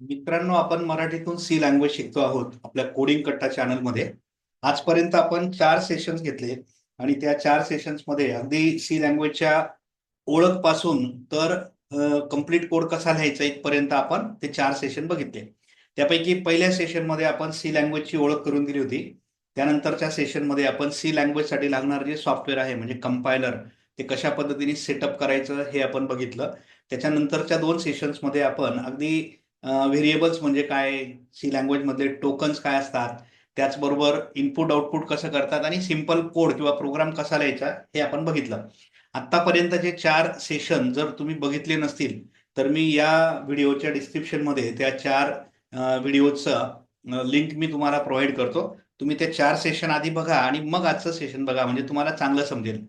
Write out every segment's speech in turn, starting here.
मित्रांनो आपण मराठीतून सी लँग्वेज शिकतो आहोत आपल्या कोडिंग कट्टा चॅनलमध्ये आजपर्यंत आपण चार सेशन्स घेतले आणि त्या चार सेशन्समध्ये अगदी सी लँग्वेजच्या ओळखपासून तर कंप्लीट कोड कसा लिहायचा इथपर्यंत आपण ते चार सेशन बघितले. त्यापैकी पहिल्या सेशनमध्ये आपण सी लँग्वेजची ओळख करून दिली होती. त्यानंतरच्या सेशनमध्ये आपण सी लँग्वेजसाठी लागणार जे सॉफ्टवेअर आहे म्हणजे कंपायलर ते कशा पद्धतीने सेटअप करायचं हे आपण बघितलं. त्याच्यानंतरच्या दोन सेशन्समध्ये आपण अगदी व्हेरिएबल्स म्हणजे काय सी लँग्वेजमध्ये टोकन्स काय असतात त्याचबरोबर इनपुट आउटपुट कसं करतात आणि सिंपल कोड किंवा प्रोग्राम कसा लिहायचा हे आपण बघितलं. आत्तापर्यंतचे चार सेशन जर तुम्ही बघितले नसतील तर मी या व्हिडिओच्या डिस्क्रिप्शनमध्ये त्या चार व्हिडिओचं लिंक मी तुम्हाला प्रोव्हाइड करतो. तुम्ही ते चार सेशन आधी बघा आणि मग आजचं सेशन बघा म्हणजे तुम्हाला चांगलं समजेल.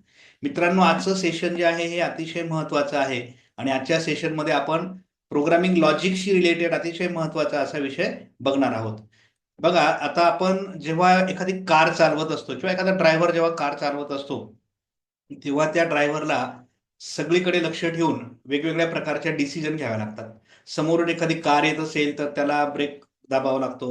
मित्रांनो आजचं सेशन जे आहे हे अतिशय महत्वाचं आहे आणि आजच्या सेशनमध्ये आपण प्रोग्रामिंग लॉजिकशी रिलेटेड अतिशय महत्त्वाचा असा विषय बघणार आहोत. बघा आता आपण जेव्हा एखादी कार चालवत असतो किंवा एखादा ड्रायव्हर जेव्हा कार चालवत असतो तेव्हा त्या ड्रायव्हरला सगळीकडे लक्ष ठेवून वेगवेगळ्या प्रकारच्या डिसिजन घ्याव्या लागतात. समोरून एखादी कार येत असेल तर त्याला ब्रेक दाबावा लागतो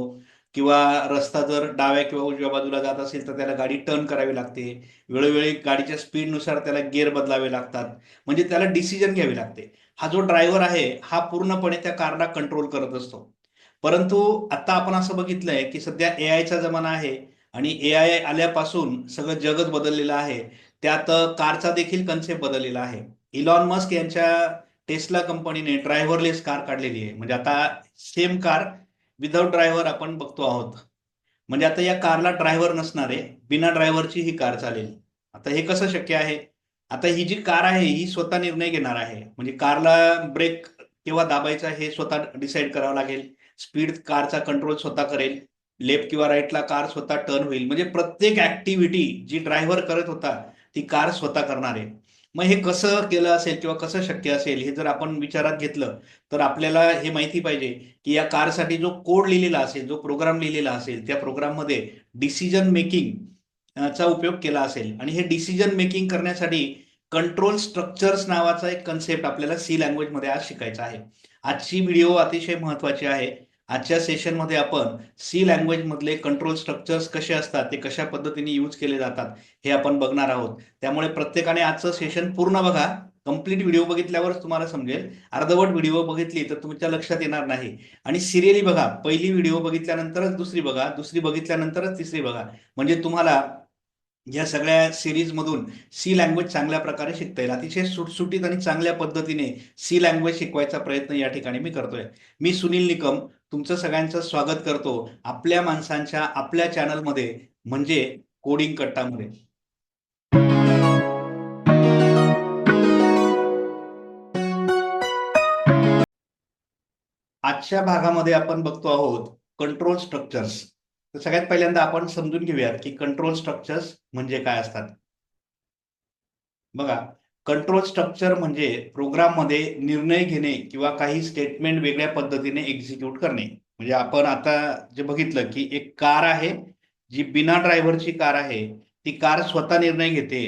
किंवा रस्ता जर डाव्या किंवा उजव्या बाजूला जात असेल तर त्याला गाडी टर्न करावी लागते. वेळोवेळी गाडीच्या स्पीडनुसार त्याला गिअर बदलावे लागतात. म्हणजे त्याला डिसिजन घ्यावी लागते. हा जो ड्रायव्हर आहे हा पूर्णपणे त्या कारला कंट्रोल करत असतो. परंतु आता आपण असं बघितलंय की सध्या ए आयचा जमाना आहे आणि ए आय आल्यापासून सगळं जगच बदललेलं आहे. त्यात कारचा देखील कन्सेप्ट बदललेला आहे. इलॉन मस्क यांच्या टेस्ला कंपनीने ड्रायव्हरलेस कार काढलेली आहे. म्हणजे आता सेम कार विदाऊट ड्रायव्हर आपण बघतो आहोत. म्हणजे आता या कारला ड्रायव्हर नसणार आहे बिना ड्रायव्हरची ही कार चालेल. आता हे कसं शक्य आहे? आता ही जी कार आहे ही स्वतः निर्णय घेणार आहे. म्हणजे कारला ब्रेक केव्हा दाबायचा हे स्वतः डिसाईड करावं लागेल. स्पीड कारचा कंट्रोल स्वतः करेल. लेफ्ट किंवा राईटला कार स्वतः टर्न होईल. म्हणजे प्रत्येक ऍक्टिव्हिटी जी ड्रायव्हर करत होता ती कार स्वतः करणार आहे. मग हे कसं केलं असेल किंवा कसं शक्य असेल हे जर आपण विचारात घेतलं तर आपल्याला हे माहिती पाहिजे की या कारसाठी जो कोड लिहिलेला असेल जो प्रोग्राम लिहिलेला असेल त्या प्रोग्राममध्ये डिसिजन मेकिंग चा उपयोग केला असेल. आणि हे डिसिजन मेकिंग करण्यासाठी कंट्रोल स्ट्रक्चर्स नावाचा एक कन्सेप्ट आपल्याला सी लँग्वेजमध्ये आज शिकायचा आहे. आजची व्हिडिओ अतिशय महत्वाची आहे. आजच्या सेशनमध्ये आपण सी लँग्वेज मधले कंट्रोल स्ट्रक्चर्स कसे असतात ते कशा पद्धतीने यूज केले जातात हे आपण बघणार आहोत. त्यामुळे प्रत्येकाने आजचं सेशन पूर्ण बघा. कंप्लीट व्हिडिओ बघितल्यावरच तुम्हाला समजेल. अर्धवट व्हिडिओ बघितली तर तुमच्या लक्षात येणार नाही. आणि सिरियली बघा. पहिली व्हिडिओ बघितल्यानंतरच दुसरी बघा. दुसरी बघितल्यानंतरच तिसरी बघा. म्हणजे तुम्हाला या सगळ्या सिरीज मधून सी लँग्वेज चांगल्या प्रकारे शिकता येईल. अतिशय सुटसुटीत आणि चांगल्या पद्धतीने सी लँग्वेज शिकवायचा प्रयत्न या ठिकाणी मी करतोय. मी सुनील निकम तुमचं सगळ्यांचं स्वागत करतो आपल्या माणसांच्या आपल्या चॅनलमध्ये म्हणजे कोडिंग कट्टामध्ये. आजच्या भागामध्ये आपण बघतो आहोत कंट्रोल स्ट्रक्चर्स तर सगळ्यात पहिल्यांदा आपण समजून घेऊयात की कंट्रोल स्ट्रक्चर्स म्हणजे काय असतात. बघा कंट्रोल स्ट्रक्चर म्हणजे प्रोग्राममध्ये निर्णय घेणे किंवा काही स्टेटमेंट वेगळ्या पद्धतीने एक्झिक्यूट करणे. म्हणजे आपण आता जे बघितलं की एक कार आहे जी बिना ड्रायव्हरची कार आहे ती कार स्वतः निर्णय घेते.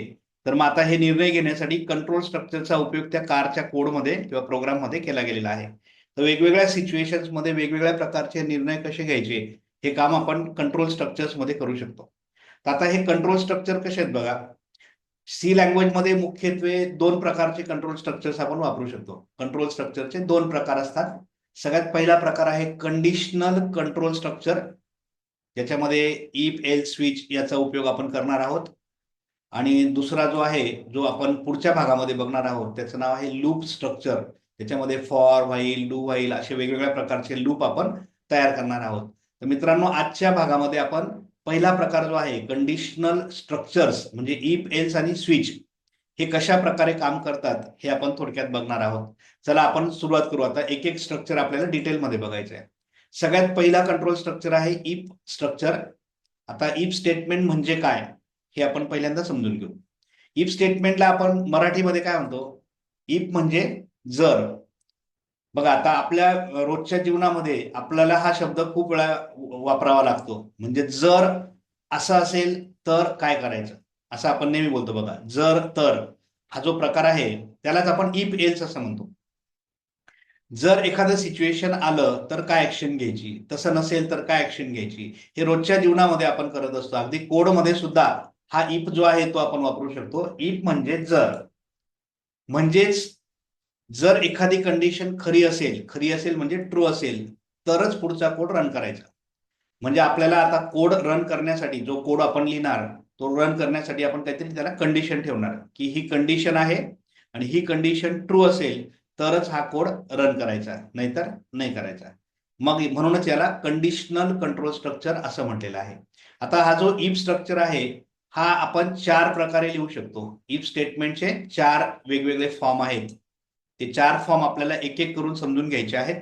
तर मग आता हे निर्णय घेण्यासाठी कंट्रोल स्ट्रक्चरचा उपयोग त्या कारच्या कोडमध्ये किंवा प्रोग्राममध्ये केला गेलेला आहे. तर वेगवेगळ्या सिच्युएशन्समध्ये वेगवेगळ्या प्रकारचे निर्णय कसे घ्यायचे? हे काम आपण कंट्रोल स्ट्रक्चर्समध्ये करू शकतो. तर आता हे कंट्रोल स्ट्रक्चर कसे आहेत बघा? सी लँग्वेजमध्ये मुख्यत्वे दोन प्रकारचे कंट्रोल स्ट्रक्चर्स आपण वापरू शकतो. कंट्रोल स्ट्रक्चरचे दोन प्रकार असतात. सगळ्यात पहिला प्रकार आहे कंडिशनल कंट्रोल स्ट्रक्चर ज्याच्यामध्ये इफ एल स्विच याचा उपयोग आपण करणार आहोत. आणि दुसरा जो आहे जो आपण पुढच्या भागामध्ये बघणार आहोत त्याचं नाव आहे लूप स्ट्रक्चर त्याच्यामध्ये फॉर व्हाईल डू व्हाईल असे वेगवेगळ्या प्रकारचे लूप आपण तयार करणार आहोत. तर मित्रांनो आजच्या भागामध्ये आपण पहिला प्रकार जो आहे कंडिशनल स्ट्रक्चर्स म्हणजे इफ एल्स आणि स्विच हे कशा प्रकारे काम करतात हे आपण थोडक्यात बघणार आहोत. चला आपण सुरुवात करू. आता एक एक स्ट्रक्चर आपल्याला डिटेलमध्ये बघायचं आहे. सगळ्यात पहिला कंट्रोल स्ट्रक्चर आहे इफ स्ट्रक्चर आता इफ स्टेटमेंट म्हणजे काय हे आपण पहिल्यांदा समजून घेऊ. इफ स्टेटमेंटला आपण मराठीमध्ये काय म्हणतो? इफ म्हणजे जर. बघा आता आपल्या रोजच्या जीवनामध्ये आपल्याला हा शब्द खूप वेळा वापरावा लागतो. म्हणजे जर असं असेल तर काय करायचं? असं आपण नेहमी बोलतो बघा जर तर. हा जो प्रकार आहे त्यालाच आपण इफ एल्स असं म्हणतो. जर एखादं सिच्युएशन आलं तर काय ऍक्शन घ्यायची? तसं नसेल तर काय ऍक्शन घ्यायची? हे रोजच्या जीवनामध्ये आपण करत असतो. अगदी कोडमध्ये सुद्धा हा इफ जो आहे तो आपण वापरू शकतो. इफ म्हणजे जर. म्हणजेच जर एखादी कंडिशन खरी असेल खरी असेल म्हणजे ट्रू असेल तरच पुढचा कोड रन करायचा. म्हणजे आपल्याला आता कोड रन करण्यासाठी जो कोड आपण लिहिणार तो रन करण्यासाठी आपण काहीतरी त्याला कंडिशन ठेवणार. की ही कंडिशन आहे आणि ही कंडिशन ट्रू असेल तरच हा कोड रन करायचा नाहीतर नाही करायचा. मग म्हणूनच याला कंडिशनल कंट्रोल स्ट्रक्चर असं म्हटलेलं आहे. आता हा जो इफ स्ट्रक्चर आहे हा आपण चार प्रकारे लिहू शकतो. इफ स्टेटमेंटचे चार वेगवेगळे फॉर्म आहेत. ते चार फॉर्म आपल्याला एक एक करून समजून घ्यायचे आहेत.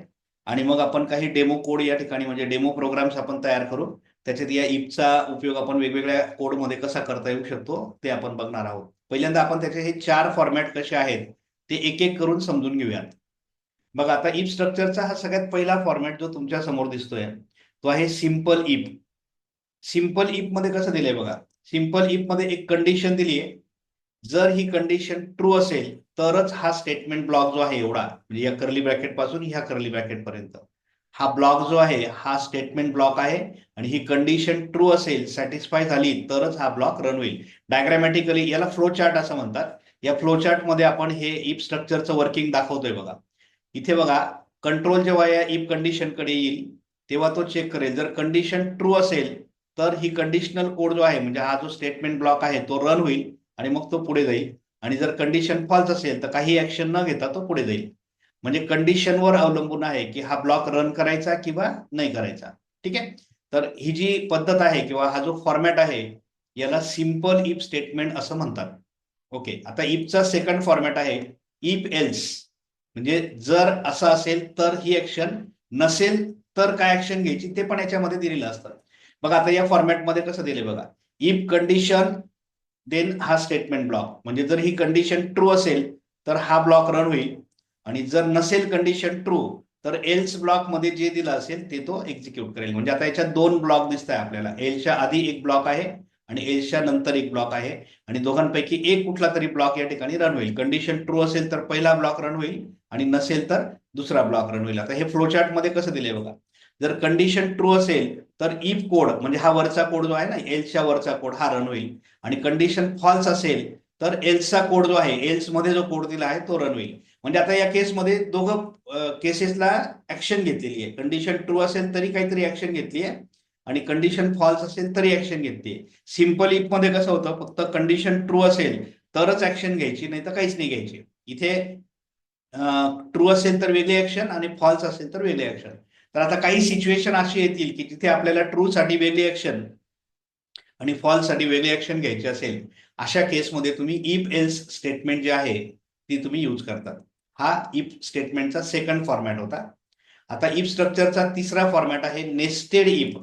आणि मग आपण काही डेमो कोड या ठिकाणी म्हणजे डेमो प्रोग्राम्स आपण तयार करू. त्याच्यात या इफचा उपयोग आपण वेगवेगळ्या कोडमध्ये कसा करता येऊ शकतो ते आपण बघणार आहोत. पहिल्यांदा आपण त्याचे हे चार फॉर्मॅट कसे आहेत ते एक एक करून समजून घेऊयात. बघा आता इप स्ट्रक्चरचा हा सगळ्यात पहिला फॉर्मॅट जो तुमच्यासमोर दिसतोय तो आहे सिंपल इप सिंपल इपमध्ये कसं दिलंय बघा? सिंपल इफमध्ये एक कंडिशन दिली आहे जर ही कंडिशन ट्रू असेल तरच हा स्टेटमेंट ब्लॉक जो आहे एवढा म्हणजे या कर्ली ब्रॅकेटपासून ह्या कर्ली ब्रॅकेट पर्यंत. हा ब्लॉक जो आहे हा स्टेटमेंट ब्लॉक आहे आणि ही कंडिशन ट्रू असेल सॅटिस्फाय झाली तरच हा ब्लॉक रन होईल. डायग्रॅमॅटिकली याला फ्लो चार्ट असं म्हणतात. या फ्लो चार्टमध्ये आपण हे इप स्ट्रक्चरचं वर्किंग दाखवतोय बघा. इथे बघा कंट्रोल जेव्हा या इफ कंडिशनकडे येईल तेव्हा तो चेक करेल. जर कंडिशन ट्रू असेल तर ही कंडिशनल कोड जो आहे म्हणजे हा जो स्टेटमेंट ब्लॉक आहे तो रन होईल आणि मग तो पुढे जाईल. आणि जर कंडिशन फॉल्स असेल तर काही ऍक्शन न घेता तो पुढे जाईल. म्हणजे कंडिशनवर अवलंबून आहे की हा ब्लॉक रन करायचा किंवा नाही करायचा. ठीक आहे? तर ही जी पद्धत आहे किंवा हा जो फॉर्मॅट आहे याला सिंपल इफ स्टेटमेंट असं म्हणतात. ओके आता इफचा सेकंड फॉर्मॅट आहे इफ एल्स म्हणजे जर असं असेल तर ही ऍक्शन नसेल तर काय ऍक्शन घ्यायची ते पण याच्यामध्ये दिलेलं असतं. बघा आता या फॉर्मॅटमध्ये कसं दिले बघा. इफ कंडिशन देन हा स्टेटमेंट ब्लॉक म्हणजे जर ही कंडिशन ट्रू असेल तर हा ब्लॉक रन होईल. आणि जर नसेल कंडिशन ट्रू तर एल्स ब्लॉकमध्ये जे दिलं असेल ते तो एक्झिक्यूट करेल. म्हणजे आता याच्यात दोन ब्लॉक दिसत आहे आपल्याला एलच्या आधी एक ब्लॉक आहे आणि एल्सच्या नंतर एक ब्लॉक आहे. आणि दोघांपैकी एक कुठला तरी ब्लॉक या ठिकाणी रन होईल. कंडिशन ट्रू असेल तर पहिला ब्लॉक रन होईल आणि नसेल तर दुसरा ब्लॉक रन होईल. आता हे फ्लोचार्टमध्ये कसं दिले बघा. जर कंडिशन ट्रू असेल तर इफ कोड म्हणजे हा वरचा कोड जो आहे ना एल्सच्या वरचा कोड हा रन होईल. आणि कंडिशन फॉल्स असेल तर एल्सचा कोड जो आहे एल्समध्ये जो कोड दिला आहे तो रन होईल. म्हणजे आता या केसमध्ये दोघं केसेसला ऍक्शन घेतलेली आहे. कंडिशन ट्रू असेल तरी काहीतरी ऍक्शन घेतली आहे. आणि कंडिशन फॉल्स असेल तरी ऍक्शन घेतली सिंपल इफमध्ये कसं होतं फक्त कंडिशन ट्रू असेल तरच ऍक्शन घ्यायची नाही तर काहीच नाही घ्यायची. इथे ट्रू असेल तर वेगळी ऍक्शन आणि फॉल्स असेल तर वेगळी ऍक्शन तर आता काही सिच्युएशन अशी येतील की जिथे आपल्याला ट्रू साठी वेगळी ऍक्शन आणि फॉल्ससाठी वेगळी ऍक्शन घ्यायची असेल अशा केसमध्ये तुम्ही इफ एल्स स्टेटमेंट जे आहे ती तुम्ही यूज करतात. हा इफ स्टेटमेंटचा सेकंड फॉर्मॅट होता. आता इफ स्ट्रक्चरचा तिसरा फॉर्मॅट आहे नेस्टेड इफ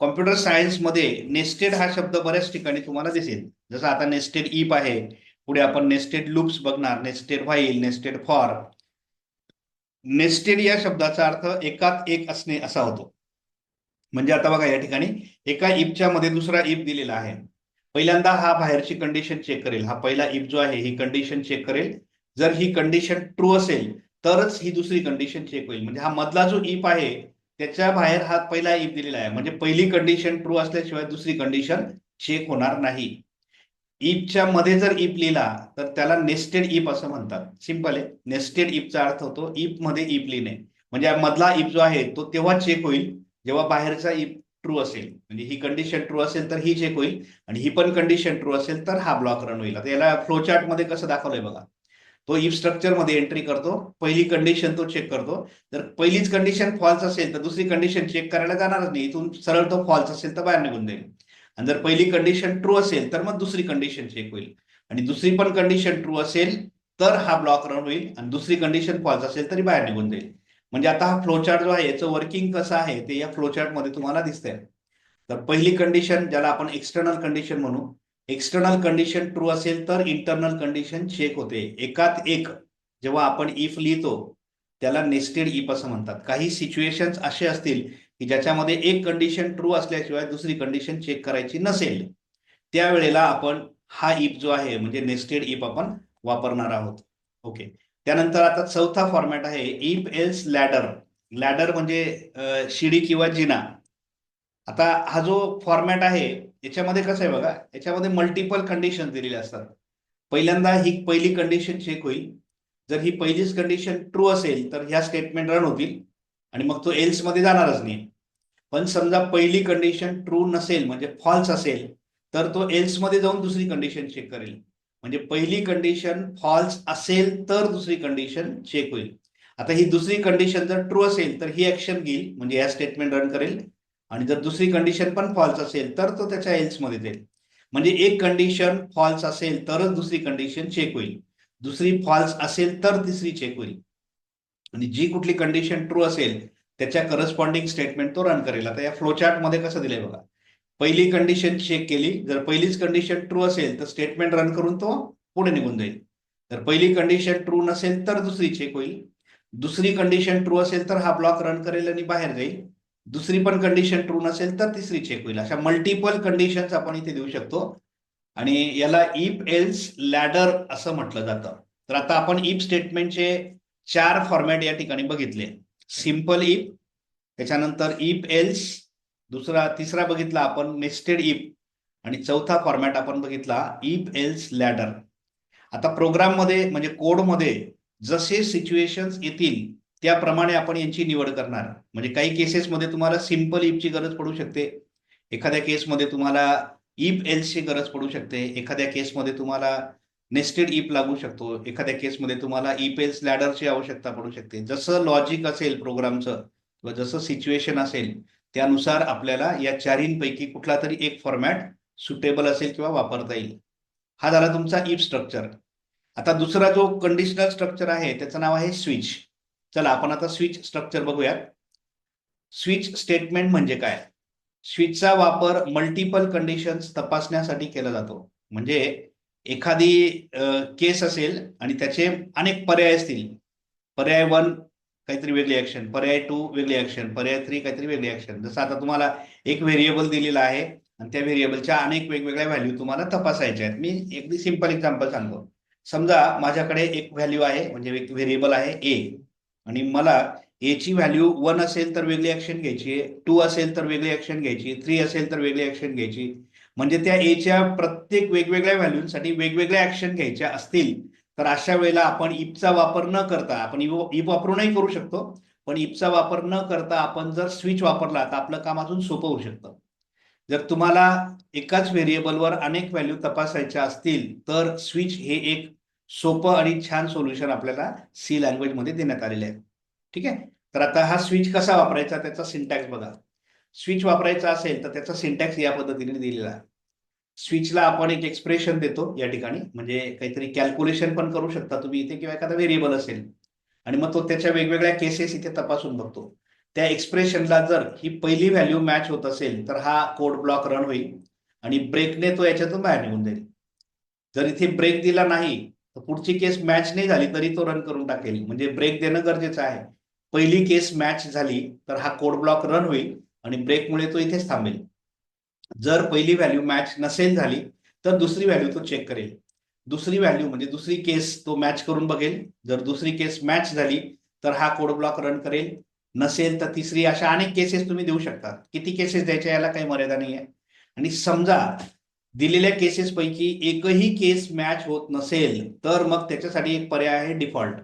कॉम्प्युटर सायन्समध्ये नेस्टेड हा शब्द बऱ्याच ठिकाणी तुम्हाला दिसेल. जसं आता नेस्टेड इफ आहे पुढे आपण नेस्टेड लुप्स बघणार nested while nested for nested या शब्दाचा अर्थ एकात एक असणे असा होतो. म्हणजे आता बघा या ठिकाणी एका इफच्या मध्ये दुसरा इफ दिलेला आहे. पहिल्यांदा हा बाहेरची कंडिशन चेक करेल. हा पहिला इप जो आहे ही कंडिशन चेक करेल. जर ही कंडिशन ट्रू असेल तरच ही दुसरी कंडिशन चेक होईल. म्हणजे हा मधला जो इफ आहे त्याच्या बाहेर हा पहिला इफ दिलेला आहे. म्हणजे पहिली कंडिशन ट्रू असल्याशिवाय दुसरी कंडिशन चेक होणार नाही. इपच्या मध्ये जर इप लिहिला तर त्याला नेस्टेड इफ असं म्हणतात. सिंपल आहे. नेस्टेड इपचा अर्थ होतो इफमध्ये इप लिहिणे. म्हणजे मधला इफ जो आहे तो तेव्हा चेक होईल जेव्हा बाहेरचा इफ ट्रू असेल. म्हणजे ही कंडिशन ट्रू असेल तर ही चेक होईल. आणि ही पण कंडिशन ट्रू असेल तर हा ब्लॉक रन होईल. आता याला फ्लोचार्टमध्ये कसं दाखवलंय बघा. तो इफ स्ट्रक्चरमध्ये एंट्री करतो पहिली कंडिशन तो चेक करतो. जर पहिलीच कंडिशन फॉल्स असेल तर दुसरी कंडिशन चेक करायला जाणारच नाही. इथून सरळ तो फॉल्स असेल तर बाहेर निघून जाईल. आणि जर पहिली कंडिशन ट्रू असेल तर मग दुसरी कंडिशन चेक होईल. आणि दुसरी पण कंडिशन ट्रू असेल तर हा ब्लॉक रन होईल. आणि दुसरी कंडिशन फॉल्स असेल तरी बाहेर निघून जाईल. म्हणजे आता हा फ्लोचार्ट जो आहे याचं वर्किंग कसं आहे ते या फ्लोचार्टमध्ये तुम्हाला दिसतंय. तर पहिली कंडिशन ज्याला आपण एक्सटर्नल कंडिशन म्हणू एक्सटर्नल कंडिशन ट्रू असेल तर इंटरनल कंडिशन चेक होते. एकात एक जेव्हा आपण इफ लिहितो त्याला नेस्टेड इफ असं म्हणतात. काही सिच्युएशन असे असतील की ज्याच्यामध्ये एक कंडिशन ट्रू असल्याशिवाय दुसरी कंडिशन चेक करायची नसेल त्यावेळेला आपण हा इप जो आहे म्हणजे नेस्टेड इप आपण वापरणार आहोत. ओके त्यानंतर आता चौथा फॉर्मॅट आहे इप एल्स लॅडर लॅडर म्हणजे शिडी किंवा जिना. आता हा जो फॉर्मॅट आहे याच्यामध्ये कसं आहे बघा याच्यामध्ये मल्टिपल कंडिशन दिलेले असतात. पहिल्यांदा ही पहिली कंडिशन चेक होईल. जर ही पहिलीच कंडिशन ट्रू असेल तर ह्या स्टेटमेंट रन होतील. आणि मग तो एल्समध्ये जाणारच नाही. पण समजा पहिली कंडिशन ट्रू नसेल म्हणजे फॉल्स असेल तर तो एल्समध्ये जाऊन दुसरी कंडिशन चेक करेल. म्हणजे पहिली कंडिशन फॉल्स असेल तर दुसरी कंडिशन चेक होईल. आता ही दुसरी कंडिशन जर ट्रू असेल तर ही ऍक्शन घेईल म्हणजे या स्टेटमेंट रन करेल. आणि जर दुसरी कंडिशन पण फॉल्स असेल तर तो त्याच्या एल्समध्ये जाईल. म्हणजे एक कंडिशन फॉल्स असेल तरच दुसरी कंडिशन चेक होईल. दुसरी फॉल्स असेल तर तिसरी चेक होईल. आणि जी कुठली कंडिशन ट्रू असेल त्याच्या करस्पॉन्डिंग स्टेटमेंट तो रन करेल. आता या फ्लोचार्टमध्ये कसं दिलंय बघा. पहिली कंडिशन चेक केली. जर पहिलीच कंडिशन ट्रू असेल तर स्टेटमेंट रन करून तो पुढे निघून जाईल. जर पहिली कंडिशन ट्रू नसेल तर दुसरी चेक होईल. दुसरी कंडिशन ट्रू असेल तर हा ब्लॉक रन करेल आणि बाहेर जाईल. दुसरी पण कंडिशन ट्रू नसेल तर तिसरी चेक होईल. अशा मल्टिपल कंडिशन्स आपण इथे देऊ शकतो. आणि याला इफ एल्स लॅडर असं म्हटलं जातं. तर आता आपण इफ स्टेटमेंटचे चार फॉर्मॅट या ठिकाणी बघितले. सिंपल इफ त्याच्यानंतर इप एल्स दुसरा तिसरा बघितला आपण नेस्टेड इफ आणि चौथा फॉर्मॅट आपण बघितला इप एल्स लॅडर आता प्रोग्राममध्ये म्हणजे कोडमध्ये जसे सिच्युएशन्स येतील त्याप्रमाणे आपण यांची निवड करणार. म्हणजे काही केसेसमध्ये तुम्हाला सिंपल इपची गरज पडू शकते. एखाद्या केसमध्ये तुम्हाला इप एल्सची गरज पडू शकते. एखाद्या केसमध्ये तुम्हाला नेस्टेड ईप लागू शकतो. एखाद्या केसमध्ये तुम्हाला इफ एल्स लॅडरची आवश्यकता पडू शकते. जसं लॉजिक असेल प्रोग्रामचं किंवा जसं सिच्युएशन असेल त्यानुसार आपल्याला या चारींपैकी कुठला तरी एक फॉर्मॅट सुटेबल असेल किंवा वापरता येईल. हा झाला तुमचा ईप स्ट्रक्चर आता दुसरा जो कंडिशनल स्ट्रक्चर आहे त्याचं नाव आहे स्विच चला आपण आता स्विच स्ट्रक्चर बघूयात. स्विच स्टेटमेंट म्हणजे काय? स्विचचा वापर मल्टिपल कंडिशन्स तपासण्यासाठी केला जातो. म्हणजे एखादी केस असेल आणि त्याचे अनेक पर्याय असतील. पर्याय वन काहीतरी वेगळी ऍक्शन पर्याय टू वेगळी ऍक्शन पर्याय थ्री काहीतरी वेगळी ऍक्शन जसं आता तुम्हाला एक व्हेरिएबल दिलेला आहे आणि त्या व्हेरिएबलच्या अनेक वेगवेगळ्या व्हॅल्यू तुम्हाला तपासायच्या आहेत. मी अगदी सिंपल एक्झाम्पल सांगतो. समजा माझ्याकडे एक व्हॅल्यू आहे म्हणजे एक व्हेरिएबल आहे ए आणि मला ए ची व्हॅल्यू वन असेल तर वेगळी ऍक्शन घ्यायची टू असेल तर वेगळी ऍक्शन घ्यायची थ्री असेल तर वेगळी ऍक्शन घ्यायची म्हणजे त्या एच्या प्रत्येक वेगवेगळ्या व्हॅल्यूंसाठी वेगवेगळ्या ऍक्शन घ्यायच्या असतील तर अशा वेळेला आपण इपचा वापर न करता आपण इप वापरूनही करू शकतो. पण इफचा वापर न करता आपण जर स्विच वापरला तर आपलं काम अजून सोपं होऊ शकतं. जर तुम्हाला एकाच व्हेरिएबलवर अनेक व्हॅल्यू तपासायच्या असतील तर स्विच हे एक सोपं आणि छान सोल्युशन आपल्याला सी लँग्वेजमध्ये देण्यात आलेलं आहे. ठीक आहे? तर आता हा स्विच कसा वापरायचा त्याचा सिंटॅक्स बघा. स्विच वापरायचा असेल तर त्याचा सिंटॅक्स या पद्धतीने दिलेला आहे. स्विचला आपण एक एक्सप्रेशन देतो या ठिकाणी म्हणजे काहीतरी कॅल्क्युलेशन पण करू शकता तुम्ही इथे किंवा एखादा व्हेरिएबल असेल. आणि मग तो त्याच्या वेगवेगळ्या केसेस इथे तपासून बघतो. त्या एक्सप्रेशनला जर ही पहिली व्हॅल्यू मॅच होत असेल तर हा कोड ब्लॉक रन होईल आणि ब्रेकने तो याच्यातून बाहेर निघून जाईल. जर इथे ब्रेक दिला नाही तर पुढची केस मॅच नाही झाली तरी तो रन करून टाकेल. म्हणजे ब्रेक देणं गरजेचं आहे. पहिली केस मॅच झाली तर हा कोड ब्लॉक रन होईल. आणि ब्रेकमुळे तो इथेच थांबेल. जर पहिली व्हॅल्यू मॅच नसेल झाली तर दुसरी व्हॅल्यू तो चेक करेल. दुसरी व्हॅल्यू म्हणजे दुसरी केस तो मॅच करून बघेल. जर दुसरी केस मॅच झाली तर हा कोड ब्लॉक रन करेल. नसेल तर तिसरी अशा अनेक केसेस तुम्ही देऊ शकता. किती केसेस द्यायच्या याला काही मर्यादा नाही आहे आणि समजा दिलेल्या केसेसपैकी एकही केस मॅच होत नसेल तर मग त्याच्यासाठी एक पर्याय आहे डिफॉल्ट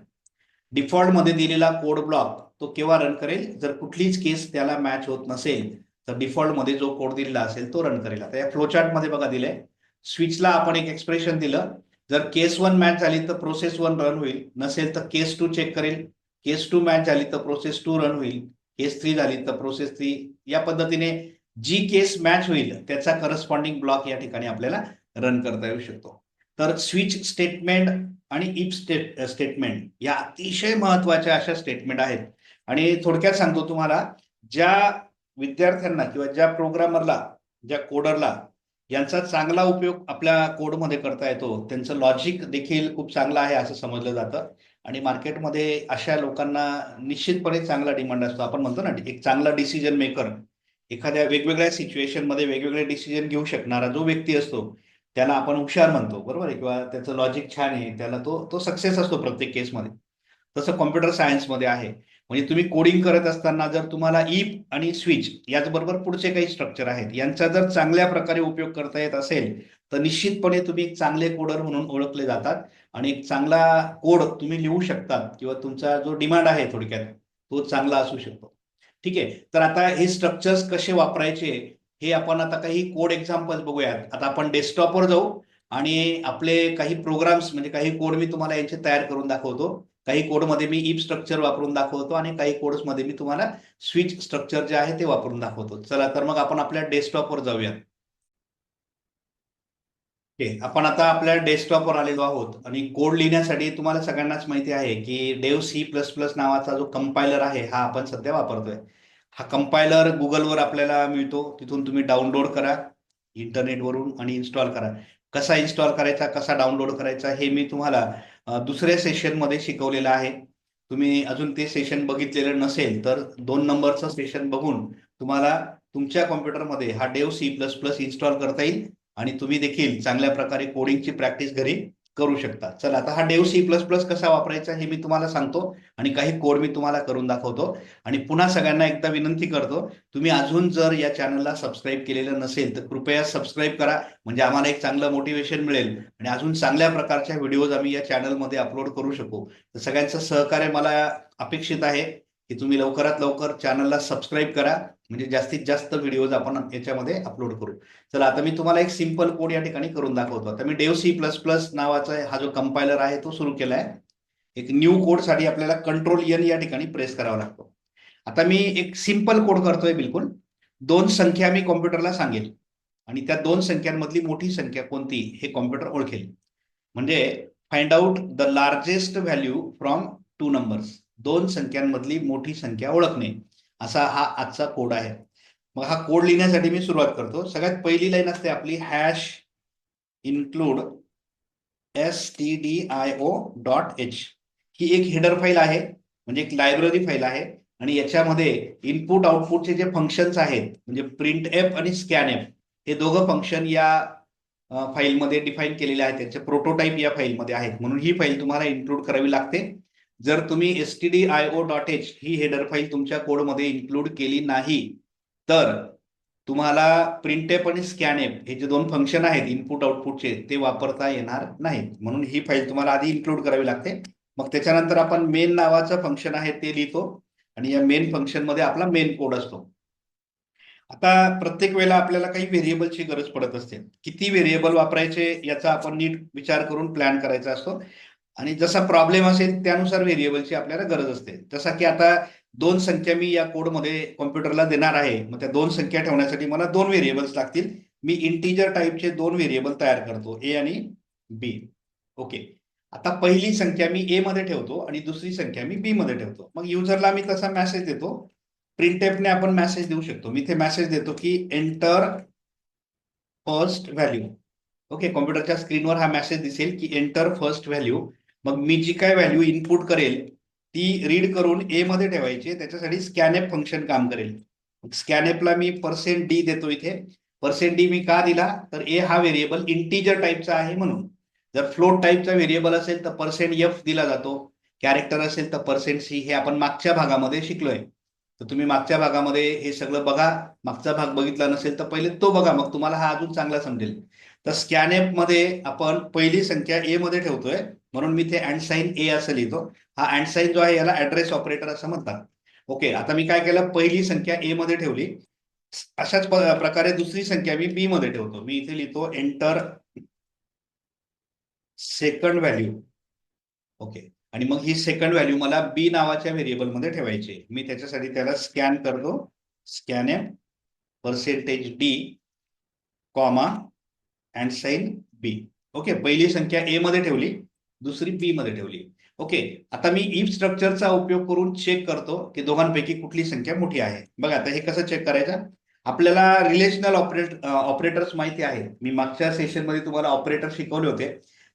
डिफॉल्टमध्ये दिलेला कोड ब्लॉक तो केव्हा रन करेल? जर कुठलीच केस त्याला मॅच होत नसेल तर डिफॉल्टमध्ये जो कोड दिलेला असेल तो रन करेल. आता या फ्लोचार्टमध्ये बघा दिलंय. स्विचला आपण एक एक्सप्रेशन दिलं. जर केस वन मॅच झाली तर प्रोसेस वन रन होईल. नसेल तर केस टू चेक करेल. केस टू मॅच झाली तर प्रोसेस टू रन होईल. केस थ्री झाली तर प्रोसेस थ्री या पद्धतीने जी केस मॅच होईल त्याचा करस्पॉन्डिंग ब्लॉक या ठिकाणी आपल्याला रन करता येऊ शकतो. तर स्विच स्टेटमेंट आणि इफ स्टेट स्टेटमेंट या अतिशय महत्त्वाच्या अशा स्टेटमेंट आहेत. आणि थोडक्यात सांगतो तुम्हाला ज्या विद्यार्थ्यांना किंवा ज्या प्रोग्रामरला ज्या कोडरला यांचा चांगला उपयोग आपल्या कोडमध्ये करता येतो त्यांचं लॉजिक देखील खूप चांगलं आहे असं समजलं जातं. आणि मार्केटमध्ये अशा लोकांना निश्चितपणे चांगला डिमांड असतो. आपण म्हणतो ना एक चांगला डिसिजन मेकर एखाद्या वेगवेगळ्या सिच्युएशनमध्ये वेगवेगळे डिसिजन घेऊ शकणारा जो व्यक्ती असतो त्याला आपण हुशार म्हणतो बरोबर आहे? किंवा त्याचं लॉजिक छान आहे त्याला तो तो सक्सेस असतो प्रत्येक केसमध्ये तसं कॉम्प्युटर सायन्समध्ये आहे. म्हणजे तुम्ही कोडिंग करत असताना जर तुम्हाला ईप आणि स्विच याचबरोबर पुढचे काही स्ट्रक्चर आहेत यांचा जर चांगल्या प्रकारे उपयोग करता येत असेल तर निश्चितपणे तुम्ही एक चांगले कोडर म्हणून ओळखले जातात आणि एक चांगला कोड तुम्ही लिहू शकतात किंवा तुमचा जो डिमांड आहे थोडक्यात तो चांगला असू शकतो. ठीक आहे? तर आता हे स्ट्रक्चर्स कसे वापरायचे हे आपण आता काही कोड एक्झाम्पल्स बघूयात. आता आपण डेस्कटॉपवर जाऊ आणि आपले काही प्रोग्राम्स म्हणजे काही कोड मी तुम्हाला यांचे तयार करून दाखवतो. काही कोडमध्ये मी इप स्ट्रक्चर वापरून दाखवतो आणि काही कोड्समध्ये मी तुम्हाला स्विच स्ट्रक्चर जे आहे ते वापरून दाखवतो. चला तर मग आपण आपल्या डेस्कटॉपवर जाऊयात. ओके आपण आता आपल्या डेस्कटॉपवर आलेलो आहोत आणि कोड लिहिण्यासाठी तुम्हाला सगळ्यांनाच माहिती आहे की डेव सी प्लस प्लस नावाचा जो कंपायलर आहे हा आपण सध्या वापरतोय. हा कंपायलर गुगलवर आपल्याला मिळतो. तिथून तुम्ही डाउनलोड करा इंटरनेटवरून आणि इन्स्टॉल करा. कसा इन्स्टॉल करायचा कसा डाउनलोड करायचा हे मी तुम्हाला दुसऱ्या सेशनमध्ये शिकवलेलं आहे. तुम्ही अजून ते सेशन बघितलेलं नसेल तर दोन नंबरचं सेशन बघून तुम्हाला तुमच्या कॉम्प्युटरमध्ये हा Dev C plus plus install करता येईल आणि तुम्ही देखील चांगल्या प्रकारे कोडिंगची प्रॅक्टिस घरी करू शकता चला आता हा डेव सी प्लस प्लस कसा वापरायचा हे मी तुम्हाला सांगतो आणि काही कोड मी तुम्हाला करून दाखवतो. आणि पुन्हा सगळ्यांना एकदा विनंती करतो तुम्ही अजून जर या चॅनलला सबस्क्राईब केलेलं नसेल तर कृपया सबस्क्राईब करा म्हणजे आम्हाला एक चांगलं मोटिवेशन मिळेल. आणि अजून चांगल्या प्रकारच्या व्हिडिओज आम्ही या चॅनलमध्ये अपलोड करू शकू. तर सगळ्यांचं सहकार्य मला अपेक्षित आहे की तुम्ही लवकरात लवकर चॅनलला सबस्क्राईब करा. म्हणजे जास्तीत जास्त व्हिडिओज आपण याच्यामध्ये अपलोड करू. चला आता मी तुम्हाला एक सिंपल कोड या ठिकाणी करून दाखवतो. आता मी डेव सी प्लस प्लस नावाचा हा जो कंपायलर आहे तो सुरू केला आहे एक न्यू कोडसाठी आपल्याला कंट्रोल एन या ठिकाणी प्रेस करावा लागतो. आता मी एक सिंपल कोड करतोय बिलकुल. दोन संख्या मी कॉम्प्युटरला सांगेल. आणि त्या दोन संख्यांमधली मोठी संख्या कोणती हे कॉम्प्युटर ओळखेल. म्हणजे find out the largest value from two numbers दोन संख्यांमधली मोठी संख्या ओळखणे. असा हा आजचा कोड आहे. मग हा कोड लिहिण्यासाठी मी सुरुवात करतो. सगळ्यात पहिली लाईन असते आपली hash include S T D I O dot H ही एक हेडर फाईल आहे म्हणजे एक लायब्ररी फाईल आहे आणि याच्यामध्ये इनपुट आउटपुटचे जे फंक्शन्स आहेत म्हणजे प्रिंट एप आणि स्कॅन एप हे दोघं फंक्शन या फाईलमध्ये डिफाईन केलेले आहेत. त्यांचे प्रोटोटाईप या फाईलमध्ये आहेत. म्हणून ही फाईल तुम्हाला इन्क्लूड करावी लागते. जर तुम्ही S T D I O dot H he header file तुमच्या कोडमध्ये इन्क्लूड केली नाही तर तुम्हाला प्रिंटेप आणि स्कॅनएप हे जे दोन फंक्शन आहेत इनपुट आउटपुटचे ते वापरता येणार नाहीत. म्हणून ही फाईल तुम्हाला आधी इन्क्लूड करावी लागते. मग त्याच्यानंतर आपण मेन नावाचं फंक्शन आहे ते लिहितो आणि या मेन फंक्शनमध्ये आपला मेन कोड असतो. आता प्रत्येक वेळेला आपल्याला काही व्हेरिएबलची गरज पडत असते. किती व्हेरिएबल वापरायचे याचा आपण नीट विचार करून प्लॅन करायचा असतो. आणि जसा प्रॉब्लेम असेल त्यानुसार व्हेरिएबलची आपल्याला गरज असते. जसा की आता दोन संख्या मी या कोडमध्ये कॉम्प्युटरला देणार आहे मग त्या दोन संख्या ठेवण्यासाठी मला दोन व्हेरिएबल्स लागतील. मी इंटीजर टाईपचे दोन व्हेरिएबल तयार करतो ए आणि बी ओके आता पहिली संख्या मी ए मध्ये ठेवतो आणि दुसरी संख्या मी बी मध्ये ठेवतो. मग युजरला मी तसा मेसेज देतो? प्रिंटेपने आपण मेसेज देऊ शकतो. मी ते मेसेज देतो की एंटर फर्स्ट व्हॅल्यू ओके कॉम्प्युटरच्या स्क्रीनवर हा मेसेज दिसेल की एंटर फर्स्ट व्हॅल्यू मग मी जी काय व्हॅल्यू इनपुट करेल ती रीड करून ए मध्ये ठेवायची त्याच्यासाठी स्कॅनएप फंक्शन काम करेल. स्कॅनएपला मी पर्सेंट डी देतो इथे. पर्सेंट डी मी का दिला? तर ए हा व्हेरिएबल इंटीजर टाईपचा आहे म्हणून. जर फ्लोट टाईपचा व्हेरिएबल असेल तर पर्सेंट एफ दिला जातो. कॅरेक्टर असेल तर पर्सेंट सी हे आपण मागच्या भागामध्ये शिकलोय. तर तुम्ही मागच्या भागामध्ये हे सगळं बघा. मागचा भाग बघितला नसेल तर पहिले तो बघा. मग तुम्हाला हा अजून चांगला समजेल. तर स्कॅनएपमध्ये आपण पहिली संख्या ए मध्ये ठेवतोय. म्हणून मी ते अँड साईन ए असं लिहितो. हा अँड साईन जो आहे याला ऍड्रेस ऑपरेटर असं म्हणतात. ओके आता मी काय केलं? पहिली संख्या ए मध्ये ठेवली. अशाच प्रकारे दुसरी संख्या मी बी मध्ये ठेवतो. मी इथे लिहितो एंटर सेकंड व्हॅल्यू ओके आणि मग ही सेकंड व्हॅल्यू मला बी नावाच्या व्हेरिएबलमध्ये ठेवायची मी त्याच्यासाठी त्याला स्कॅन करतो. Scan M percentage D comma and sign B okay पहिली संख्या ए मध्ये ठेवली. दुसरी बी मध्ये ठेवली. ओके आता मी इफ स्ट्रक्चरचा उपयोग करून चेक करतो की दोघांपैकी कुठली संख्या मोठी आहे. बघा आता हे कसं चेक करायचं? आपल्याला रिलेशनल ऑपरेट ऑपरेटर्स माहिती आहे मी मागच्या सेशनमध्ये तुम्हाला ऑपरेटर शिकवले होते.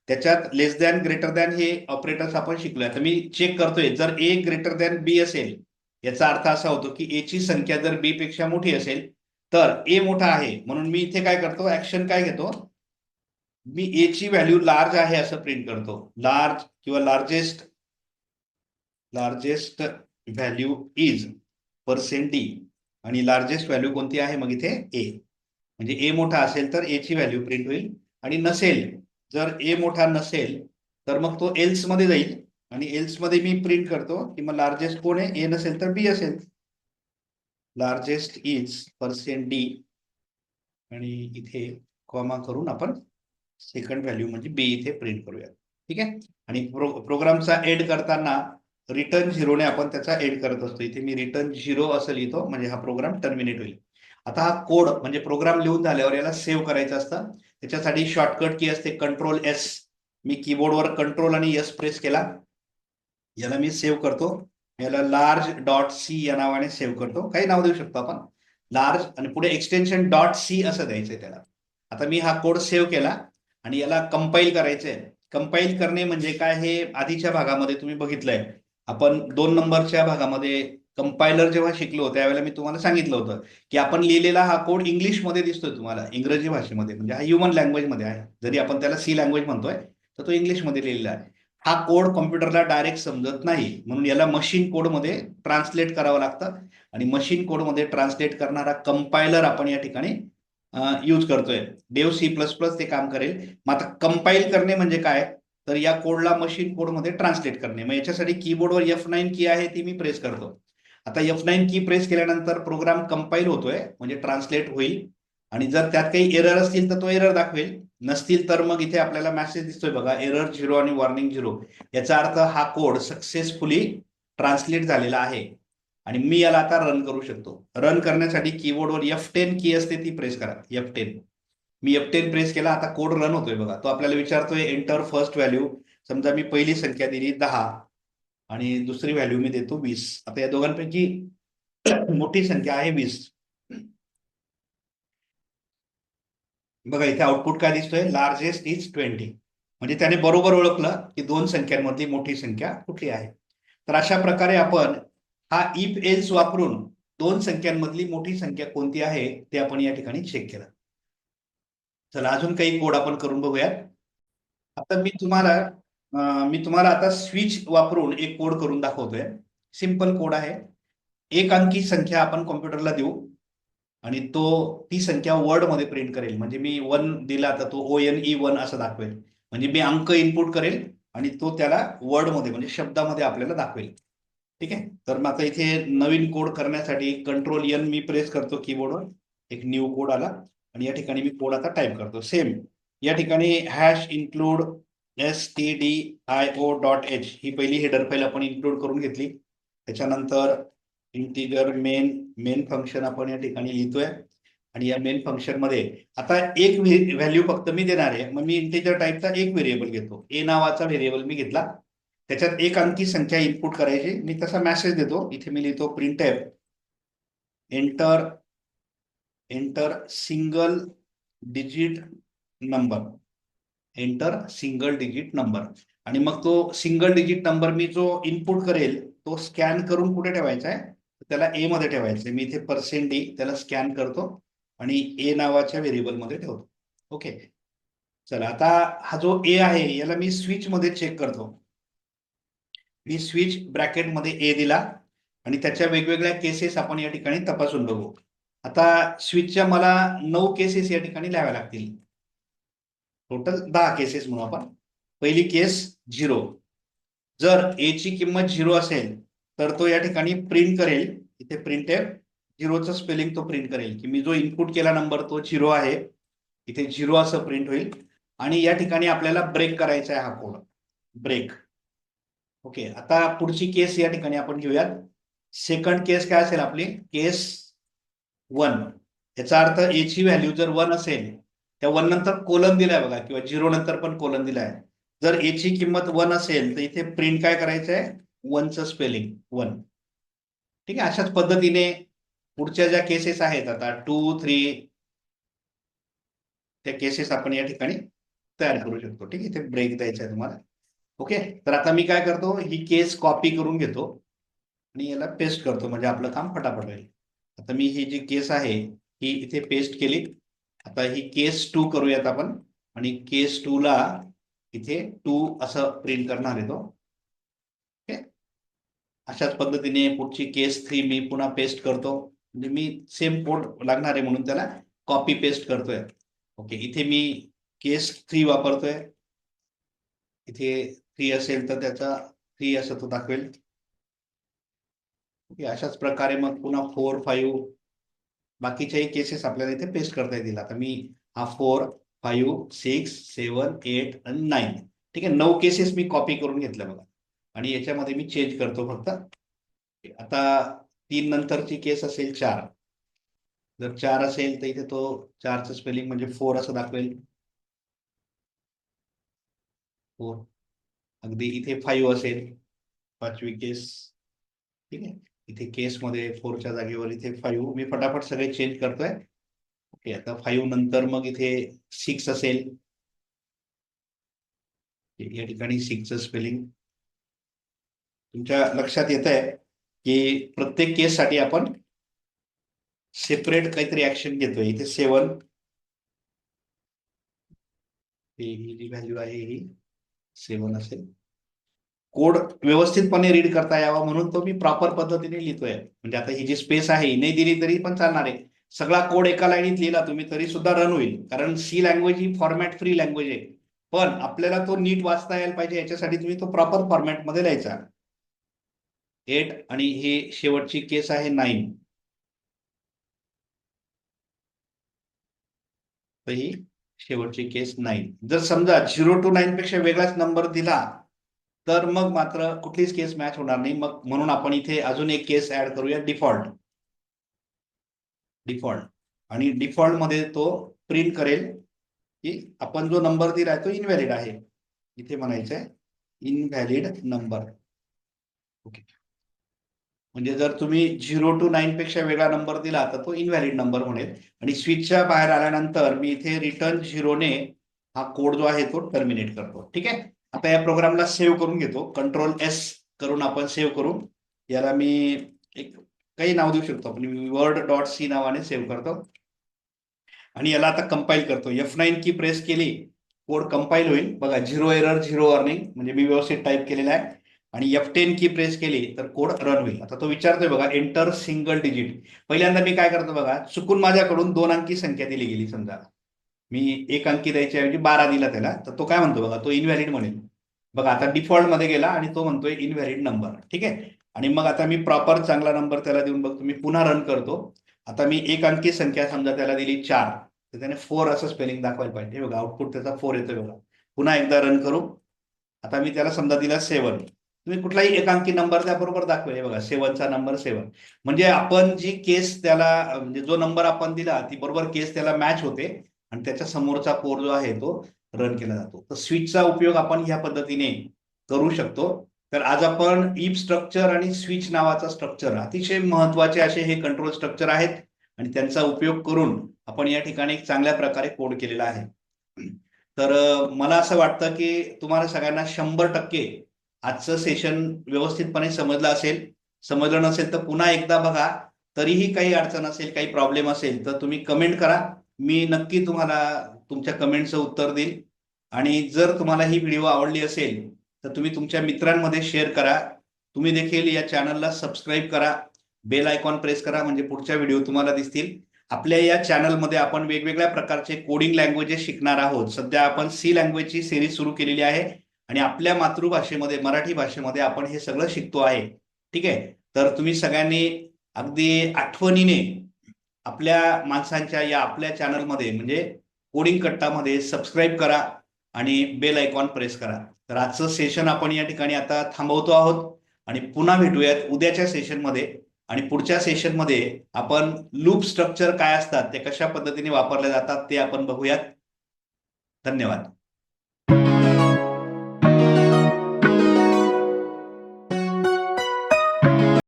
त्याच्यात लेस दॅन ग्रेटर दॅन हे ऑपरेटर्स आपण शिकलोय. तर मी चेक करतोय. जर ए ग्रेटर दॅन बी असेल याचा अर्थ असा होतो की ए ची संख्या जर बी पेक्षा मोठी असेल तर ए मोठा आहे. म्हणून मी इथे काय करतो? ऍक्शन काय घेतो? मी ए ची व्हॅल्यू लार्ज आहे असं प्रिंट करतो. लार्ज किंवा largest largest value is percent D आणि लार्जेस्ट व्हॅल्यू कोणती आहे? मग इथे ए म्हणजे ए मोठा असेल तर ए ची व्हॅल्यू प्रिंट होईल. आणि नसेल जर ए मोठा नसेल तर मग तो एल्समध्ये जाईल. आणि एल्समध्ये मी प्रिंट करतो की मग लार्जेस्ट कोण आहे? ए नसेल तर बी असेल. लार्जेस्ट इज पर्सेंट डी आणि इथे कॉमा करून आपण सेकंड व्हॅल्यू म्हणजे बी इथे प्रिंट करूया ठीक आहे? आणि प्रो प्रोग्रामचा एड करताना रिटर्न झिरोने आपण त्याचा एड करत असतो. इथे मी रिटर्न झिरो असं लिहितो म्हणजे हा प्रोग्राम टर्मिनेट होईल. आता हा कोड म्हणजे प्रोग्राम लिहून झाल्यावर याला सेव्ह करायचं असतं. त्याच्यासाठी शॉर्टकट की असते कंट्रोल एस मी कीबोर्डवर कंट्रोल आणि एस प्रेस केला. याला मी सेव्ह करतो. याला लार्ज डॉट सी या नावाने सेव्ह करतो. काही नाव देऊ शकतो आपण? लार्ज आणि पुढे एक्सटेन्शन डॉट सी असं द्यायचंय त्याला. आता मी हा कोड सेव्ह केला. आणि याला कंपाईल करायचंय. कंपाईल करणे म्हणजे काय हे आधीच्या भागामध्ये तुम्ही बघितलंय. आपण दोन नंबरच्या भागामध्ये कंपायलर जेव्हा शिकलो त्यावेळेला मी तुम्हाला सांगितलं होतं की आपण लिहिलेला हा कोड इंग्लिशमध्ये दिसतोय तुम्हाला इंग्रजी भाषेमध्ये म्हणजे हा ह्युमन लँग्वेजमध्ये आहे. जरी आपण त्याला सी लँग्वेज म्हणतोय तर तो इंग्लिशमध्ये लिहिलेला आहे. हा कोड कॉम्प्युटरला डायरेक्ट समजत नाही म्हणून याला मशीन कोडमध्ये ट्रान्सलेट करावं लागतं. आणि मशीन कोडमध्ये ट्रान्सलेट करणारा कंपायलर आपण या ठिकाणी यूज करतोय. देव सी प्लस प्लस ते काम करेल. मग आता कंपाईल करणे म्हणजे काय? तर या कोडला मशीन कोडमध्ये ट्रान्सलेट करणे. मग याच्यासाठी कीबोर्डवर एफ नाईन की आहे ती मी प्रेस करतो. आता एफ नाईन की प्रेस केल्यानंतर प्रोग्राम कंपाईल होतोय. म्हणजे ट्रान्सलेट होईल. आणि जर त्यात काही एरर असतील तर तो एरर दाखवेल. नसतील तर मग इथे आपल्याला मेसेज दिसतोय बघा. एरर झिरो आणि वॉर्निंग झिरो याचा अर्थ हा कोड सक्सेसफुली ट्रान्सलेट झालेला आहे. आणि मी याला आता रन करू शकतो. रन करण्यासाठी कीबोर्डवर एफ टेन की असते ती प्रेस करा. एफ टेन मी एफ टेन प्रेस केला आता कोड रन होतोय बघा. तो आपल्याला विचारतोय एंटर फर्स्ट व्हॅल्यू समजा मी पहिली संख्या दिली दहा आणि दुसरी व्हॅल्यू मी देतो वीस. आता या दोघांपैकी मोठी संख्या आहे वीस. बघा इथे आउटपुट काय दिसतोय? लार्जेस्ट इज ट्वेंटी म्हणजे त्याने बरोबर ओळखलं की दोन संख्यांमधली मोठी संख्या कुठली आहे? तर अशा प्रकारे आपण हा इफ एल्स वापरून दोन संख्यांमधली मोठी संख्या कोणती आहे ते आपण या ठिकाणी चेक केलं. चला अजून काही कोड आपण करून बघूयात. आता मी तुम्हाला मी तुम्हाला आता स्विच वापरून एक कोड करून दाखवतोय. सिंपल कोड आहे. एक अंकी संख्या आपण कॉम्प्युटरला देऊ आणि तो ती संख्या वर्डमध्ये प्रिंट करेल. म्हणजे मी वन दिला तर तो ओ एन ई वन असं दाखवेल. म्हणजे मी अंक इनपुट करेल आणि तो त्याला वर्डमध्ये म्हणजे शब्दामध्ये आपल्याला दाखवेल. ठीक आहे? तर मग आता इथे नवीन कोड करण्यासाठी कंट्रोल एन मी प्रेस करतो कीबोर्डवर एक न्यू कोड आला आणि या ठिकाणी मी कोड आता टाईप करतो. सेम या ठिकाणी hash include S T D I O dot H ही पहिली हेडर फाईल आपण इन्क्लूड करून घेतली. त्याच्यानंतर इंटिगर मेन मेन फंक्शन आपण या ठिकाणी लिहितोय. आणि या मेन फंक्शनमध्ये आता एक व्हॅल्यू फक्त मी देणार आहे. मग मी इंटिजर टाईपचा एक व्हेरिएबल घेतो. ए नावाचा व्हेरिएबल मी घेतला. त्याच्यात एक अंकी संख्या इनपुट करायची. मी तसा मॅसेज देतो. इथे मी लिहितो print enter enter single digit number enter single digit number आणि मग तो सिंगल डिजिट नंबर मी जो इनपुट करेल तो स्कॅन करून कुठे ठेवायचा आहे? त्याला ए मध्ये ठेवायचं मी इथे पर्सेंट डी त्याला स्कॅन करतो आणि ए नावाच्या व्हेरिएबलमध्ये ठेवतो. ओके चला आता हा जो ए आहे याला मी स्विच मध्ये चेक करतो. मी स्विच ब्रॅकेटमध्ये ए दिला आणि त्याच्या वेगवेगळ्या केसेस आपण या ठिकाणी तपासून बघू. आता स्विचच्या मला नऊ केसेस या ठिकाणी लिहाव्या लागतील. टोटल दहा केसेस म्हणून आपण. पहिली केस झिरो जर ए ची किंमत झिरो असेल तर तो या ठिकाणी प्रिंट करेल. इथे प्रिंट आहे. झिरोचं स्पेलिंग तो प्रिंट करेल. की मी जो इनपुट केला नंबर तो झिरो आहे. इथे झिरो असं प्रिंट होईल. आणि या ठिकाणी आपल्याला ब्रेक करायचा आहे हा कोड ब्रेक ओके आता पुढची केस या ठिकाणी आपण घेऊयात. सेकंड केस काय असेल आपली? केस वन याचा अर्थ ए ची व्हॅल्यू जर वन असेल त्या वन नंतर कोलन दिलाय बघा किंवा झिरो नंतर पण कोलन दिलाय. जर ए ची किंमत वन असेल तर इथे प्रिंट काय करायचं आहे वनचं स्पेलिंग वन ठीक आहे अशाच पद्धतीने पुढच्या ज्या केसेस आहेत आता टू थ्री त्या केसेस आपण या ठिकाणी तयार करू शकतो. ठीक आहे इथे ब्रेक द्यायचा आहे तुम्हाला. ओके? तर आता मी काय करतो ही केस कॉपी करून घेतो आणि याला पेस्ट करतो म्हणजे आपलं काम फटाफट होईल. आता मी ही जी केस आहे ही इथे पेस्ट केली. आता ही केस टू करूयात आपण आणि केस टू ला इथे टू असं प्रिंट करणार आहे तो. अशाच पद्धतीने पुढची केस थ्री मी पुन्हा पेस्ट करतो. म्हणजे मी सेम कोड लागणार आहे म्हणून त्याला कॉपी पेस्ट करतोय. ओके इथे मी केस थ्री वापरतोय. इथे थ्री असेल तर त्याचा थ्री असं तो दाखवेल. अशाच प्रकारे मग पुन्हा फोर फाईव्ह बाकीच्याही केसेस आपल्याला इथे पेस्ट करता येतील. आता मी हा four five six seven eight आणि नाईन ठीक आहे नऊ केसेस मी कॉपी करून घेतल्या बघा. आणि याच्यामध्ये मी चेंज करतो फक्त. आता तीन नंतरची केस असेल चार. जर चार असेल तर इथे तो चारचं स्पेलिंग म्हणजे फोर असं दाखवेल. फोर अगदी इथे फाईव्ह असेल पाचवी केस ठीक आहे? इथे केसमध्ये फोरच्या जागेवर इथे फाईव्ह मी फटाफट सगळे चेंज करतोय. ओके आता फाईव्ह नंतर मग इथे सिक्स असेल. या ठिकाणी सिक्सचं स्पेलिंग तुमच्या लक्षात येत आहे की प्रत्येक केससाठी आपण सेपरेट काहीतरी ऍक्शन घेतोय. इथे सेवन ही जी व्हॅल्यू आहे ही. सेवन असेल कोड व्यवस्थितपणे रीड करता यावा म्हणून तो मी प्रॉपर पद्धतीने लिहितोय. म्हणजे आता ही जी स्पेस आहे ही नाही दिली तरी पण चालणार आहे. सगळा कोड एका लाईनीत लिहिला तुम्ही तरी सुद्धा रन होईल. कारण सी लँग्वेज ही फॉर्मॅट फ्री लँग्वेज आहे. पण आपल्याला तो नीट वाचता यायला पाहिजे याच्यासाठी तुम्ही तो प्रॉपर फॉर्मॅटमध्ये लिहायचा. एट आणि हे शेवटची केस आहे नाईन तर ही शेवटची केस नाईन जर समजा झिरो टू नाईन पेक्षा वेगळाच नंबर दिला तर मग मात्र कुठलीच केस मॅच होणार नाही. मग म्हणून आपण इथे अजून एक केस ऍड करूया डिफॉल्ट डिफॉल्ट आणि डिफॉल्टमध्ये तो प्रिंट करेल की आपण जो नंबर दिलाय तो इनव्हॅलिड आहे. इथे म्हणायचं आहे इनव्हॅलिड नंबर ओके म्हणजे जर तुम्ही झिरो टू नाईन पेक्षा वेगळा नंबर दिला तर तो इनव्हॅलिड नंबर म्हणेल. आणि स्विचच्या बाहेर आल्यानंतर मी इथे रिटर्न झिरोने हा कोड जो आहे तो टर्मिनेट करतो. ठीक आहे? आता या प्रोग्रामला सेव्ह करून घेतो. कंट्रोल एस करून आपण सेव्ह करू. याला मी एक काही नाव देऊ शकतो आपण. वर्ड डॉट सी नावाने सेव्ह करतो. आणि याला आता कंपाईल करतो. एफ नाईन की प्रेस केली. कोड कंपाईल होईल. बघा झिरो एरर झिरो अर्निंग म्हणजे मी व्यवस्थित टाईप केलेला आहे. आणि एफ टेन की प्रेस केली तर कोड रन होईल. आता तो विचारतोय बघा एंटर सिंगल डिजिट पहिल्यांदा मी काय करतो बघा चुकून माझ्याकडून दोन अंकी संख्या दिली गेली समजा. मी एक अंकी द्यायच्या ऐवजी बारा दिला त्याला तर तो काय म्हणतो बघा तो इनव्हॅलिड म्हणेल. बघा आता डिफॉल्टमध्ये गेला आणि तो म्हणतोय इनव्हॅलिड नंबर ठीक आहे? आणि मग आता मी प्रॉपर चांगला नंबर त्याला देऊन बघतो. मी पुन्हा रन करतो. आता मी एक अंकी संख्या समजा त्याला दिली चार तर त्याने फोर असं स्पेलिंग दाखवायला पाहिजे. बघा आउटपुट त्याचा फोर येतोय बघा. पुन्हा एकदा रन करू. आता मी त्याला समजा दिला सेवन तुम्ही कुठलाही एकांकी नंबर त्याबरोबर दाखवेल बघा सेवनचा नंबर सेवन. म्हणजे आपण जी केस त्याला म्हणजे जो नंबर आपण दिला ती बरोबर केस त्याला मॅच होते आणि त्याच्या समोरचा कोर जो आहे तो रन केला जातो. तर स्विचचा उपयोग आपण ह्या पद्धतीने करू शकतो. तर आज आपण इप स्ट्रक्चर आणि स्विच नावाचा स्ट्रक्चर अतिशय महत्त्वाचे असे हे कंट्रोल स्ट्रक्चर आहेत आणि त्यांचा उपयोग करून आपण या ठिकाणी चांगल्या प्रकारे कोड केलेला आहे. तर मला असं वाटतं की तुम्हाला सगळ्यांना शंभर टक्के आजचं सेशन व्यवस्थितपणे समजलं असेल. समजलं नसेल तर पुन्हा एकदा बघा. तरीही काही अडचण असेल काही प्रॉब्लेम असेल तर तुम्ही कमेंट करा. मी नक्की तुम्हाला तुमच्या कमेंटचं उत्तर देईल. आणि जर तुम्हाला ही व्हिडिओ आवडली असेल तर तुम्ही तुमच्या मित्रांमध्ये शेअर करा. तुम्ही देखील या चॅनलला सबस्क्राईब करा. बेल आयकॉन प्रेस करा म्हणजे पुढच्या व्हिडिओ तुम्हाला दिसतील. आपल्या या चॅनलमध्ये आपण वेगवेगळ्या प्रकारचे कोडिंग लँग्वेजेस शिकणार आहोत. सध्या आपण सी लँग्वेजची सिरीज सुरू केलेली आहे. आणि आपल्या मातृभाषेमध्ये मराठी भाषेमध्ये आपण हे सगळं शिकतो आहे. ठीक आहे? तर तुम्ही सगळ्यांनी अगदी आठवणीने आपल्या माणसांच्या या आपल्या चॅनलमध्ये म्हणजे कोडिंग कट्टामध्ये सबस्क्राईब करा आणि बेल आयकॉन प्रेस करा. तर आजचं सेशन आपण या ठिकाणी आता थांबवतो आहोत आणि पुन्हा भेटूयात उद्याच्या सेशनमध्ये. आणि पुढच्या सेशनमध्ये आपण लूप स्ट्रक्चर काय असतात ते कशा पद्धतीने वापरले जातात ते आपण बघूयात. धन्यवाद.